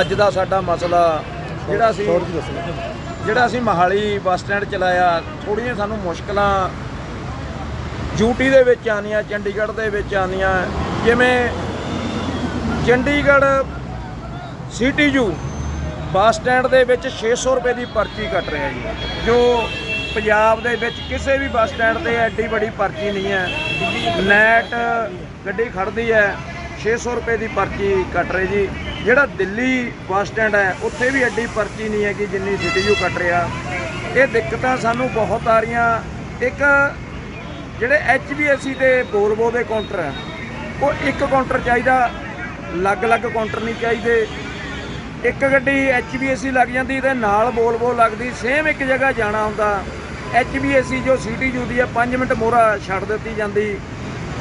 ਅੱਜ ਦਾ ਸਾਡਾ ਮਸਲਾ ਜਿਹੜਾ ਅਸੀਂ ਜਿਹੜਾ ਅਸੀਂ ਮਹਾਲੀ ਬੱਸ ਸਟੈਂਡ ਚਲਾਇਆ ਥੋੜੀਆਂ ਸਾਨੂੰ ਮੁਸ਼ਕਲਾਂ ਯੂਟੀ ਦੇ ਵਿੱਚ ਆਉਂਦੀਆਂ ਚੰਡੀਗੜ੍ਹ ਦੇ ਵਿੱਚ ਆਉਂਦੀਆਂ ਜਿਵੇਂ ਚੰਡੀਗੜ੍ਹ ਸੀਟੀਯੂ ਬੱਸ ਸਟੈਂਡ ਦੇ ਵਿੱਚ 600 ਰੁਪਏ ਦੀ ਪਰਚੀ ਕੱਟ ਰਿਹਾ ਜੀ। ਜੋ ਪੰਜਾਬ ਦੇ ਵਿੱਚ ਕਿਸੇ ਵੀ ਬੱਸ ਸਟੈਂਡ ਤੇ ਐਡੀ ਵੱਡੀ ਪਰਚੀ ਨਹੀਂ ਹੈ। ਨੈਟ ਗੱਡੀ ਖੜਦੀ ਹੈ 600 ਰੁਪਏ ਦੀ ਪਰਚੀ ਕੱਟ ਰਹੇ ਜੀ। ਜਿਹੜਾ ਦਿੱਲੀ ਬੱਸ ਸਟੈਂਡ ਹੈ, ਉੱਥੇ ਵੀ ਐਡੀ ਪਰਚੀ ਨਹੀਂ ਹੈ ਕਿ ਜਿੰਨੀ ਸੀਟੀਯੂ ਕੱਟ ਰਿਹਾ। ਇਹ ਦਿੱਕਤਾਂ ਸਾਨੂੰ ਬਹੁਤ ਆ ਰਹੀਆਂ। ਇੱਕ ਜਿਹੜੇ ਐਚਬੀਐਸਸੀ ਦੇ ਬੋਲਬੋ ਦੇ ਕਾਊਂਟਰ ਹੈ, ਉਹ ਇੱਕ ਕਾਊਂਟਰ ਚਾਹੀਦਾ, ਅਲੱਗ-ਅਲੱਗ ਕਾਊਂਟਰ ਨਹੀਂ ਚਾਹੀਦੇ। ਇੱਕ ਗੱਡੀ ਐਚਬੀਐਸਸੀ ਲੱਗ ਜਾਂਦੀ ਤੇ ਨਾਲ ਬੋਲਬੋ ਲੱਗਦੀ, ਸੇਮ ਇੱਕ ਜਗ੍ਹਾ ਜਾਣਾ ਹੁੰਦਾ। ਐਚਬੀਐਸਸੀ ਜੋ ਸੀਟੀਯੂ ਦੀ ਹੈ 5 ਮਿੰਟ ਮੋਰਾ ਛੱਡ ਦਿੱਤੀ ਜਾਂਦੀ।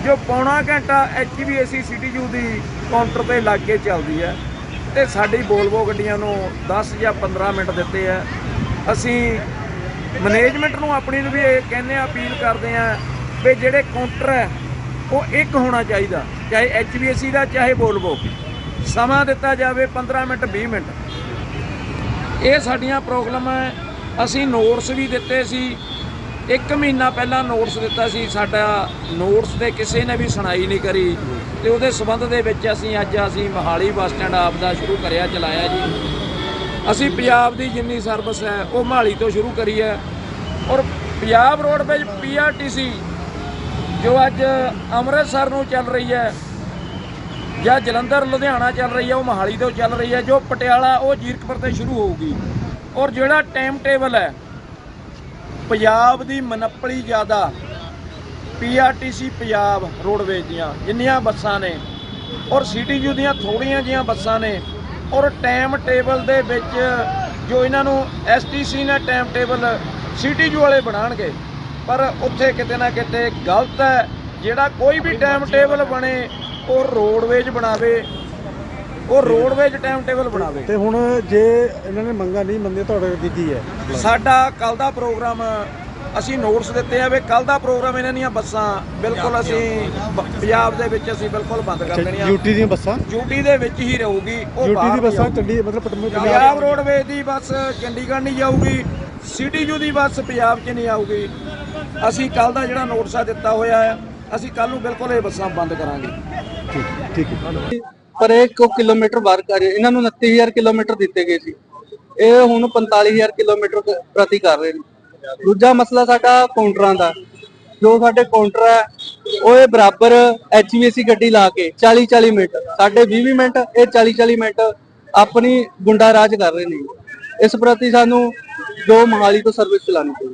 ਜੋ ਪੌਣਾ ਘੰਟਾ ਐਚਬੀਐਸਸੀ ਸੀਟੀਯੂ ਦੀ ਕਾਊਂਟਰ ਤੇ ਲੱਗ ਕੇ ਚੱਲਦੀ ਹੈ। ਤੇ ਸਾਡੀ ਬੋਲਬੋ ਗੱਡੀਆਂ ਨੂੰ 10 ਜਾਂ 15 ਮਿੰਟ ਦਿੱਤੇ ਆ। ਅਸੀਂ ਮੈਨੇਜਮੈਂਟ ਨੂੰ ਆਪਣੀ ਨੂੰ ਵੀ ਇਹ ਕਹਿੰਦੇ ਆ, ਅਪੀਲ ਕਰਦੇ ਆ ਵੀ ਜਿਹੜੇ ਕਾਊਂਟਰ ਹੈ ਉਹ ਇੱਕ ਹੋਣਾ ਚਾਹੀਦਾ, ਚਾਹੇ ਐਚਬੀਐਸਸੀ ਦਾ, ਚਾਹੇ ਬੋਲਬੋ ਸਮਾਂ ਦਿੱਤਾ ਜਾਵੇ 15 ਮਿੰਟ 20 ਮਿੰਟ। ਇਹ ਸਾਡੀਆਂ ਪ੍ਰੋਬਲਮ ਹੈ ਅਸੀਂ ਨੋਟਸ ਵੀ ਦਿੱਤੇ ਸੀ। ਇੱਕ ਮਹੀਨਾ ਪਹਿਲਾਂ ਨੋਟਸ ਦਿੱਤਾ ਸੀ, ਸਾਡਾ ਨੋਟਸ ਤੇ ਕਿਸੇ ਨੇ ਵੀ ਸੁਣਾਈ ਨਹੀਂ ਕਰੀ। ਤੇ ਉਹਦੇ ਸਬੰਧ ਦੇ ਵਿੱਚ ਅਸੀਂ ਅੱਜ ਅਸੀਂ ਮਹਾਲੀ ਬੱਸ ਸਟੈਂਡ ਆਪ ਦਾ ਸ਼ੁਰੂ ਕਰਿਆ, ਚਲਾਇਆ ਜੀ। ਅਸੀਂ ਪੰਜਾਬ ਦੀ ਜਿੰਨੀ ਸਰਵਿਸ ਹੈ, ਉਹ ਮਹਾਲੀ ਤੋਂ ਸ਼ੁਰੂ ਕਰੀ ਹੈ। ਔਰ ਪੰਜਾਬ ਰੋਡ ਰੋਡਵੇਜ ਪੀਆਰਟੀਸੀ ਜੋ ਅੱਜ ਅੰਮ੍ਰਿਤਸਰ ਨੂੰ ਚੱਲ ਰਹੀ ਹੈ, ਜਾਂ ਜਲੰਧਰ, ਲੁਧਿਆਣਾ ਚੱਲ ਰਹੀ ਹੈ, ਉਹ ਮਹਾਲੀ ਤੋਂ ਚੱਲ ਰਹੀ ਹੈ। ਜੋ ਪਟਿਆਲਾ, ਉਹ ਜੀਰਕਪੁਰ ਤੇ ਸ਼ੁਰੂ ਹੋਊਗੀ। ਔਰ ਜਿਹੜਾ ਟਾਈਮ ਟੇਬਲ ਹੈ ਪੰਜਾਬ ਦੀ ਮਨੱਪਲੀ ਜ਼ਿਆਦਾ ਪੀਆਰਟੀਸੀ ਪੰਜਾਬ ਰੋਡਵੇਜ ਦੀਆਂ ਜਿੰਨੀਆਂ ਬੱਸਾਂ ਨੇ ਔਰ ਸੀਟੀਯੂ ਦੀਆਂ ਥੋੜੀਆਂ ਜੀਆਂ ਬੱਸਾਂ ਨੇ ਔਰ ਟਾਈਮ ਟੇਬਲ ਦੇ ਵਿੱਚ ਜੋ ਇਹਨਾਂ ਨੂੰ ਐਸਟੀਸੀ ਨੇ ਟਾਈਮ ਟੇਬਲ ਸੀਟੀਯੂ ਵਾਲੇ ਬਣਾਉਣਗੇ ਪਰ ਉੱਥੇ ਕਿਤੇ ਨਾ ਕਿਤੇ ਗਲਤ ਹੈ। ਜਿਹੜਾ ਕੋਈ ਵੀ ਟਾਈਮ ਟੇਬਲ ਬਣੇ ਉਹ ਰੋਡਵੇਜ ਬਣਾਵੇ। ਉਹ ਰੋਡਵੇਜ ਟਾਈਮ ਟੇਬਲ ਬਣਾਵੇ। ਤੇ ਹੁਣ ਜੇ ਇਹਨਾਂ ਨੇ ਮੰਗਾ ਨਹੀਂ ਮੰਨੇ ਤੁਹਾਡੇ ਅੱਗੇ ਕੀ ਹੈ? ਸਾਡਾ ਕੱਲ ਦਾ ਪ੍ਰੋਗਰਾਮ ਅਸੀਂ ਨੋਟਸ ਦਿੱਤੇ ਆ ਵੀ ਕੱਲ ਦਾ ਪ੍ਰੋਗਰਾਮ ਇਹਨਾਂ ਦੀਆਂ ਬੱਸਾਂ ਬਿਲਕੁਲ ਅਸੀਂ ਪੰਜਾਬ ਦੇ ਵਿੱਚ ਅਸੀਂ ਬਿਲਕੁਲ ਬੰਦ ਕਰ ਦੇਣੀਆਂ। ਯੂਟੀ ਦੀਆਂ ਬੱਸਾਂ? ਯੂਟੀ ਦੇ ਵਿੱਚ ਹੀ ਰਹੂਗੀ ਉਹ ਯੂਟੀ ਦੀ ਬੱਸਾਂ। ਚੰਡੀ ਮਤਲਬ ਪੰਜਾਬ ਰੋਡਵੇਜ਼ ਦੀ ਬੱਸ ਚੰਡੀਗੜ੍ਹ ਨਹੀਂ ਜਾਊਗੀ ਸਿਟੀਯੂ ਦੀ ਬੱਸ ਪੰਜਾਬ 'ਚ ਨਹੀਂ ਆਊਗੀ। ਅਸੀਂ ਕੱਲ ਦਾ ਜਿਹੜਾ ਨੋਟਿਸ ਆ ਦਿੱਤਾ ਹੋਇਆ ਹੈ ਅਸੀਂ ਕੱਲ ਨੂੰ ਬਿਲਕੁਲ ਇਹ ਬੱਸਾਂ ਬੰਦ ਕਰਾਂਗੇ। ਠੀਕ ਠੀਕ ਹੈ। ਪਰ ਇਹ ਕੋ ਕਿਲੋਮੀਟਰ ਬਾਹਰ ਕਰ ਇਹਨਾਂ ਨੂੰ 29000 ਕਿਲੋਮੀਟਰ ਦਿੱਤੇ ਗਏ ਸੀ। ਇਹ ਹੁਣ 45000 ਕਿਲੋਮੀਟਰ ਕ- ਪ੍ਰਤੀ ਕਰ ਰਹੇ ਨੇ। ਦੂਜਾ ਮਸਲਾ ਸਾਡਾ ਕਾਊਂਟਰਾਂ ਦਾ। ਜੋ ਸਾਡੇ ਕਾਊਂਟਰ ਹੈ ਉਹ ਇਹ ਬਰਾਬਰ ਐਚਵੀਸੀ ਗੱਡੀ ਲਾ ਕੇ 40 40 ਮਿੰਟ, ਸਾਡੇ 20 20 ਮਿੰਟ, ਇਹ 40 40 ਮਿੰਟ ਆਪਣੀ ਗੁੰਡਾ ਰਾਜ ਕਰ ਰਹੇ ਨੇ। ਇਸ ਪ੍ਰਤੀ ਸਾਨੂੰ ਜੋ ਮਹਾਲੀ ਤੋਂ ਸਰਵਿਸ ਚਲਾਉਣੀ ਪਈ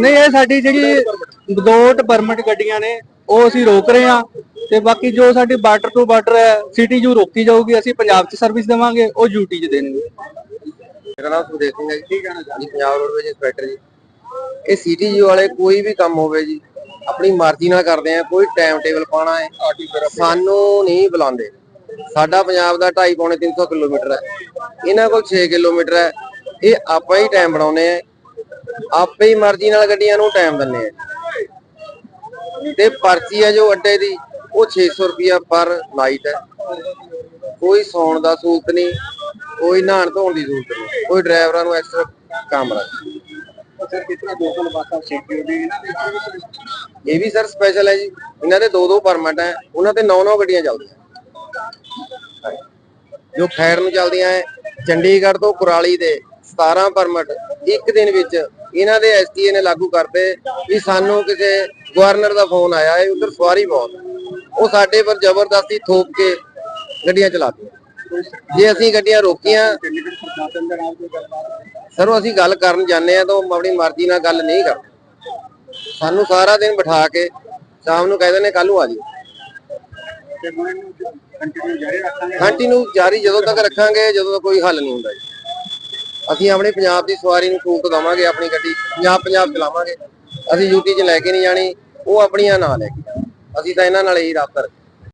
ਨਹੀਂ, ਇਹ ਸਾਡੀ ਜਿਹੜੀ ਵਿਦਆਊਟ ਪਰਮਿਟ ਗੱਡੀਆਂ ਨੇ ਉਹ ਅਸੀਂ ਰੋਕ ਰਹੇ ਹਾਂ ਤੇ ਬਾਕੀ ਜੋ ਸਾਡੀ ਬਾਰਡਰ ਟੂ ਬਾਰਡਰ ਹੈ ਸਿਟੀ ਜੂ ਰੋਕੀ ਜਾਊਗੀ, ਅਸੀਂ ਪੰਜਾਬ 'ਚ ਸਰਵਿਸ ਦੇਵਾਂਗੇ, ਉਹ ਯੂਟੀ 'ਚ ਦੇਣਗੇ। ਮੇਰਾ ਨਾਮ ਸੁਦੇਸ਼ ਸਿੰਘ ਹੈ ਜੀ। ਜੀ, ਪੰਜਾਬ ਰੋਡਵੇਜ ਇੰਸਪੈਕਟਰ ਜੀ। ਇਹ ਸੀਟੀਜੀ ਵਾਲੇ ਕੋਈ ਵੀ ਕੰਮ ਹੋਵੇ ਜੀ, ਆਪਣੀ ਮਰਜ਼ੀ ਨਾਲ ਕਰਦੇ ਆ, ਕੋਈ ਟਾਈਮ ਟੇਬਲ ਪਾਣਾ ਹੈ, ਸਾਨੂੰ ਨਹੀਂ ਬੁਲਾਉਂਦੇ। ਸਾਡਾ ਪੰਜਾਬ ਦਾ 2.5 ਪੌਣੇ 300 ਕਿਲੋਮੀਟਰ ਹੈ। ਇਹਨਾਂ ਕੋਲ 6 ਕਿਲੋਮੀਟਰ ਹੈ। ਇਹ ਆਪਾਂ ਹੀ ਟਾਈਮ ਬਣਾਉਨੇ ਆ। ਆਪੇ ਹੀ ਮਰਜ਼ੀ ਨਾਲ ਗੱਡੀਆਂ ਨੂੰ ਟਾਈਮ ਦਿੰਨੇ ਆ। ਤੇ ਪਰਚੀ ਹੈ ਜੋ ਅੱਡੇ ਦੀ ਉਹ 600 ਰੁਪਿਆ ਪਰ ਨਾਈਟ ਹੈ। ਕੋਈ ਸੌਣ ਦਾ ਸਹੂਲਤ ਨਹੀਂ ਕੋਈ ਨਹਾਣ ਧੋਣ ਦੀ ਸਹੂਲਤ ਨਹੀਂ ਕੋਈ ਡਰਾਈਵਰਾਂ ਨੂੰ ਐਕਸਟਰਾ ਕੰਮ ਰੱਖ ਸਰ ਕਿਤਨਾ ਲੋਕਲ ਬਾਤਾਂ ਸਿਟੀ ਦੀ? ਇਹ ਵੀ ਸਰ ਸਪੈਸ਼ਲ ਹੈ ਜੀ ਇਹਨਾਂ ਦੇ ਦੋ ਦੋ ਪਰਮਿਟ ਹੈ ਉਹਨਾਂ ਤੇ 9-9 ਗੱਡੀਆਂ ਚੱਲਦੀਆਂ। ਜੋ ਖੈਰ ਨੂੰ ਚੱਲਦੀਆਂ ਹੈ ਚੰਡੀਗੜ੍ਹ ਤੋਂ ਕੁਰਾਲੀ ਦੇ 17 ਪਰਮਿਟ ਇੱਕ ਦਿਨ ਵਿੱਚ ਇਹਨਾਂ ਦੇ ਐਸਟੀਏ ਨੇ ਲਾਗੂ ਕਰਤੇ ਵੀ ਸਾਨੂੰ ਕਿਸੇ ਗਵਰਨਰ ਦਾ ਫੋਨ ਆਇਆ ਹੈ ਉਧਰ ਸਵਾਰੀ ਬਹੁਤ ਉਹ ਸਾਡੇ ਪਰ ਜ਼ਬਰਦਸਤੀ ਥੋਪ ਕੇ ਗੱਡੀਆਂ ਚਲਾਤੀਆਂ ਜੇ ਅਸੀਂ ਗੱਡੀਆਂ ਰੋਕੀਆਂ, ਸਰ ਅਸੀਂ ਗੱਲ ਕਰਨ ਜਾਂਦੇ ਆ ਤਾਂ ਉਹ ਆਪਣੀ ਮਰਜ਼ੀ ਨਾਲ ਗੱਲ ਨਹੀਂ ਕਰਦੇ। ਸਾਨੂੰ ਸਾਰਾ ਦਿਨ ਬਿਠਾ ਕੇ ਸ਼ਾਮ ਨੂੰ ਕਹਿੰਦੇ ਨੇ ਕੱਲ ਨੂੰ ਆ ਜਿਓ। ਕੰਟੀਨਿਊ ਜਾਰੀ ਜਦੋਂ ਤੱਕ ਰੱਖਾਂਗੇ, ਜਦੋਂ ਤੱਕ ਕੋਈ ਹੱਲ ਨਹੀਂ ਹੁੰਦਾ ਜੀ। ਅਸੀਂ ਆਪਣੇ ਪੰਜਾਬ ਦੀ ਸਵਾਰੀ ਨੂੰ ਸਹੂਲਤ ਦਵਾਂਗੇ ਆਪਣੀ ਗੱਡੀ ਪੰਜਾਬ ਪੰਜਾਬ ਚਲਾਵਾਂਗੇ। ਅਸੀਂ ਯੂਟੀ 'ਚ ਲੈ ਕੇ ਨਹੀਂ ਜਾਣੀ। ਉਹ ਆਪਣੀਆਂ ਨਾਲ ਲੈ ਕੇ ਅਸੀਂ ਤਾਂ ਇਹਨਾਂ ਨਾਲ ਹੀ ਰਾਬਤਾ ਰੱਖਾਂਗੇ